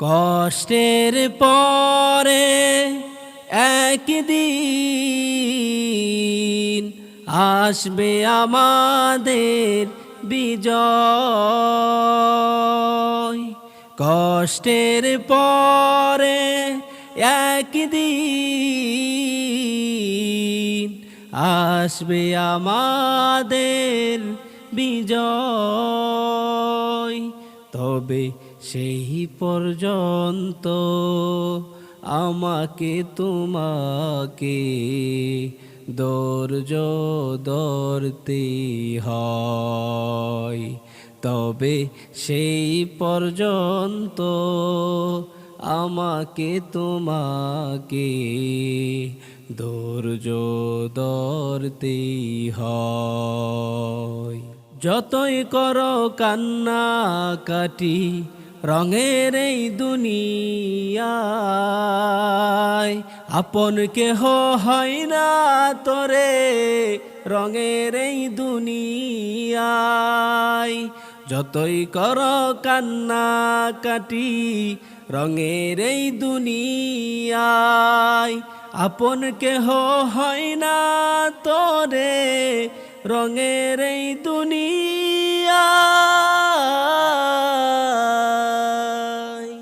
কষ্টের পরে একদিন আসবে আমাদের বিজয়। কষ্টের পরে একদিন আসবে আমাদের বিজয়। তবে সেই পর্যন্ত আমাকে তোমাকে ধৈর্য ধরতে হয়। তবে সেই পর্যন্ত আমাকে তোমাকে ধৈর্য ধরতে হয়। যতই করো কান্না কাটি, রঙের এই দুনিয়ায় আপন কেহ হয় না তোরে, রঙের এই দুনিয়ায়। যতই কর কান্না কাটি, রঙের এই দুনিয়ায় আপন কেহ হয় না তোরে, রঙের এই দুনিয়া